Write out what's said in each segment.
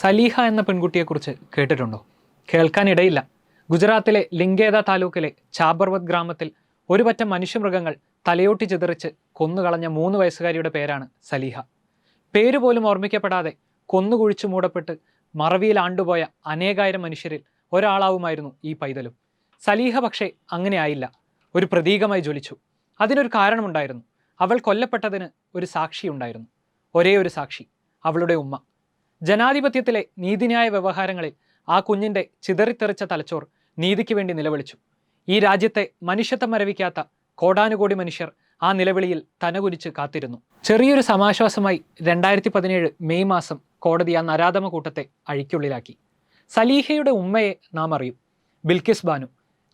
സലീഹ എന്ന പെൺകുട്ടിയെക്കുറിച്ച് കേട്ടിട്ടുണ്ടോ? കേൾക്കാനിടയില്ല. ഗുജറാത്തിലെ ലിംഗേദ താലൂക്കിലെ ചാബർവത് ഗ്രാമത്തിൽ ഒരുപറ്റം മനുഷ്യമൃഗങ്ങൾ തലയോട്ടി ചിതറിച്ച് കൊന്നുകളഞ്ഞ മൂന്ന് വയസ്സുകാരിയുടെ പേരാണ് സലീഹ. പേര് പോലും ഓർമ്മിക്കപ്പെടാതെ കൊന്നുകുഴിച്ചു മൂടപ്പെട്ട് മറവിയിൽ ആണ്ടുപോയ അനേകായിരം മനുഷ്യരിൽ ഒരാളാവുമായിരുന്നു ഈ പൈതലും. സലീഹ പക്ഷേ അങ്ങനെ ആയില്ല. ഒരു പ്രതീകമായി ജ്വലിച്ചു. അതിനൊരു കാരണമുണ്ടായിരുന്നു. അവൾ കൊല്ലപ്പെട്ടതിന് ഒരു സാക്ഷിയുണ്ടായിരുന്നു. ഒരേ ഒരു സാക്ഷി അവളുടെ ഉമ്മ. ജനാധിപത്യത്തിലെ നീതിന്യായ വ്യവഹാരങ്ങളിൽ ആ കുഞ്ഞിന്റെ ചിതറിത്തെറിച്ച തലച്ചോർ നീതിക്ക് വേണ്ടി നിലവിളിച്ചു. ഈ രാജ്യത്തെ മനുഷ്യത്വം മരവിക്കാത്ത കോടാനുകോടി മനുഷ്യർ ആ നിലവിളിയിൽ തനകുരിച്ച് കാത്തിരുന്നു. ചെറിയൊരു സമാശ്വാസമായി രണ്ടായിരത്തി പതിനേഴ് മെയ് മാസം കോടതി ആ നരാധമ കൂട്ടത്തെ അഴിക്കുള്ളിലാക്കി. സലീഹയുടെ ഉമ്മയെ നാം അറിയും. ബിൽക്കിസ് ബാനു.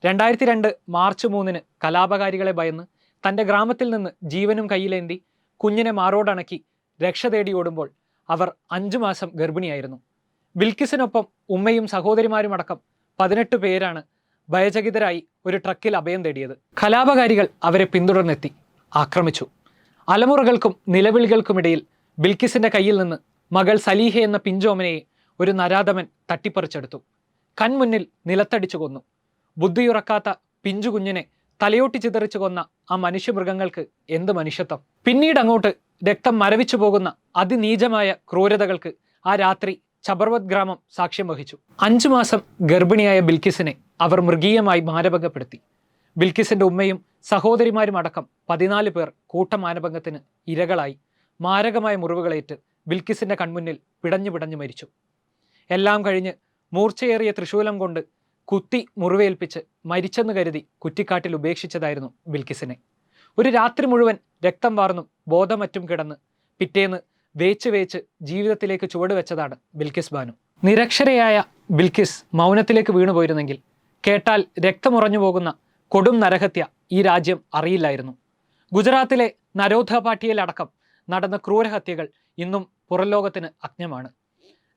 രണ്ടായിരത്തി രണ്ട് മാർച്ച് മൂന്നിന് കലാപകാരികളെ ഭയന്ന് തന്റെ ഗ്രാമത്തിൽ നിന്ന് ജീവനും കയ്യിലേന്തി കുഞ്ഞിനെ മാറോടണക്കി രക്ഷ തേടി ഓടുമ്പോൾ അവർ അഞ്ചു മാസം ഗർഭിണിയായിരുന്നു. ബിൽക്കിസിനൊപ്പം ഉമ്മയും സഹോദരിമാരുമടക്കം പതിനെട്ട് പേരാണ് ഭയചകിതരായി ഒരു ട്രക്കിൽ അഭയം തേടിയത്. കലാപകാരികൾ അവരെ പിന്തുടർന്നെത്തി ആക്രമിച്ചു. അലമുറകൾക്കും നിലവിളികൾക്കുമിടയിൽ ബിൽക്കിസിന്റെ കയ്യിൽ നിന്ന് മകൾ സലീഹ എന്ന പിഞ്ചോമനയെ ഒരു നരാധമൻ തട്ടിപ്പറിച്ചെടുത്തു. കൺമുന്നിൽ നിലത്തടിച്ചു കൊന്നു. ബുദ്ധിയുറക്കാത്ത പിഞ്ചു കുഞ്ഞിനെ തലയോട്ടി ചിതറിച്ചു കൊന്ന ആ മനുഷ്യമൃഗങ്ങൾക്ക് എന്ത് മനുഷ്യത്വം? പിന്നീട് അങ്ങോട്ട് രക്തം മരവിച്ചു പോകുന്ന അതിനീചമായ ക്രൂരതകൾക്ക് ആ രാത്രി ചബർവത് ഗ്രാമം സാക്ഷ്യം വഹിച്ചു. അഞ്ചു മാസം ഗർഭിണിയായ ബിൽക്കിസിനെ അവർ മൃഗീയമായി മാനഭംഗപ്പെടുത്തി. ബിൽക്കിസിന്റെ ഉമ്മയും സഹോദരിമാരും അടക്കം പതിനാല് പേർ കൂട്ടമാനഭംഗത്തിന് ഇരകളായി മാരകമായ മുറിവുകളേറ്റ് ബിൽക്കിസിന്റെ കൺമുന്നിൽ പിടഞ്ഞു പിടഞ്ഞു മരിച്ചു. എല്ലാം കഴിഞ്ഞ് മൂർച്ചയേറിയ തൃശൂലം കൊണ്ട് കുത്തി മുറിവേൽപ്പിച്ച് മരിച്ചെന്ന് കരുതി കുറ്റിക്കാട്ടിൽ ഉപേക്ഷിച്ചതായിരുന്നു ബിൽക്കിസിനെ ഒരു രാത്രി മുഴുവൻ രക്തം വാർന്നും ബോധമറ്റും കിടന്ന് പിറ്റേന്ന് വേച്ച് വേച്ച് ജീവിതത്തിലേക്ക് ചുവടുവെച്ചതാണ് ബിൽക്കിസ് ബാനു. നിരക്ഷരയായ ബിൽക്കിസ് മൗനത്തിലേക്ക് വീണുപോയിരുന്നെങ്കിൽ കേട്ടാൽ രക്തമുറഞ്ഞു പോകുന്ന കൊടും നരഹത്യ ഈ രാജ്യം അറിയില്ലായിരുന്നു. ഗുജറാത്തിലെ നരോധ പാട്ടിയിലടക്കം നടന്ന ക്രൂരഹത്യകൾ ഇന്നും പുറലോകത്തിന് അജ്ഞമാണ്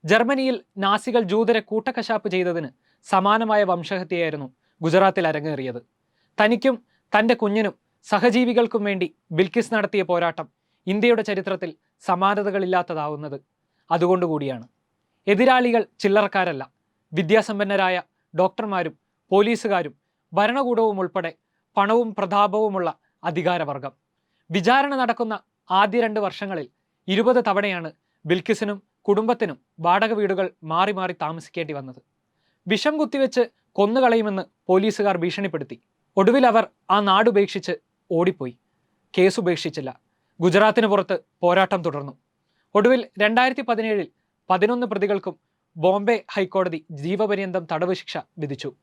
ജർമ്മനിയിൽ നാസികൾ ജൂതരെ കൂട്ടക്കശാപ്പ് ചെയ്തതിന് സമാനമായ വംശഹത്യയായിരുന്നു ഗുജറാത്തിൽ അരങ്ങേറിയത്. തനിക്കും തന്റെ കുഞ്ഞിനും സഹജീവികൾക്കും വേണ്ടി ബിൽക്കിസ് നടത്തിയ പോരാട്ടം ഇന്ത്യയുടെ ചരിത്രത്തിൽ സമാനതകളില്ലാത്തതാവുന്നത് അതുകൊണ്ടുകൂടിയാണ്. എതിരാളികൾ ചില്ലറക്കാരല്ല. വിദ്യാസമ്പന്നരായ ഡോക്ടർമാരും പോലീസുകാരും ഭരണകൂടവും ഉൾപ്പെടെ പണവും പ്രതാപവുമുള്ള അധികാരവർഗം. വിചാരണ നടക്കുന്ന ആദ്യ രണ്ട് വർഷങ്ങളിൽ ഇരുപത് തവണയാണ് ബിൽക്കിസിനും കുടുംബത്തിനും വാടക വീടുകൾ മാറി മാറി താമസിക്കേണ്ടി വന്നത്. വിഷം കുത്തിവെച്ച് കൊന്നുകളയുമെന്ന് പോലീസുകാർ ഭീഷണിപ്പെടുത്തി. ഒടുവിൽ അവർ ആ നാടുപേക്ഷിച്ച് ഓടിപ്പോയി. കേസ് ഉപേക്ഷിച്ചില്ല. ഗുജറാത്തിന് പുറത്ത് പോരാട്ടം തുടർന്നു. ഒടുവിൽ രണ്ടായിരത്തി പതിനേഴിൽ പതിനൊന്ന് പ്രതികൾക്കും ബോംബെ ഹൈക്കോടതി ജീവപര്യന്തം തടവ് ശിക്ഷ വിധിച്ചു.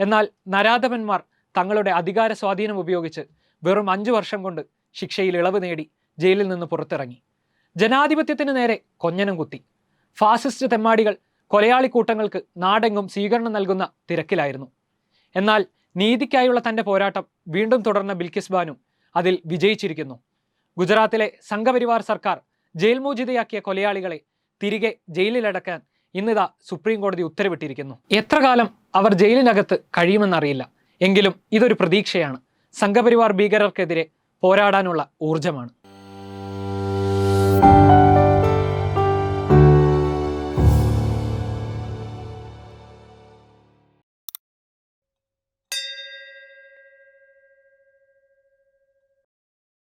എന്നാൽ നരാധപന്മാർ തങ്ങളുടെ അധികാര സ്വാധീനം ഉപയോഗിച്ച് വെറും അഞ്ചു വർഷം കൊണ്ട് ശിക്ഷയിൽ ഇളവ് നേടി ജയിലിൽ നിന്ന് പുറത്തിറങ്ങി. ജനാധിപത്യത്തിന് നേരെ കൊഞ്ഞനം കുത്തി. ഫാസിസ്റ്റ് തെമ്മാടികൾ കൊലയാളി കൂട്ടങ്ങൾക്ക് നാടെങ്ങും സ്വീകരണം നൽകുന്ന തിരക്കിലായിരുന്നു. എന്നാൽ നീതിക്കായുള്ള തന്റെ പോരാട്ടം വീണ്ടും തുടർന്ന ബിൽക്കിസ് ബാനു അതിൽ വിജയിച്ചിരിക്കുന്നു. ഗുജറാത്തിലെ സംഘപരിവാർ സർക്കാർ ജയിൽ മോചിതയാക്കിയ കൊലയാളികളെ തിരികെ ജയിലിലടക്കാൻ ഇന്നിതാ സുപ്രീം കോടതി ഉത്തരവിട്ടിരിക്കുന്നു. എത്ര കാലം അവർ ജയിലിനകത്ത് കഴിയുമെന്നറിയില്ല. എങ്കിലും ഇതൊരു പ്രതീക്ഷയാണ്. സംഘപരിവാർ ഭീകരർക്കെതിരെ പോരാടാനുള്ള ഊർജമാണ്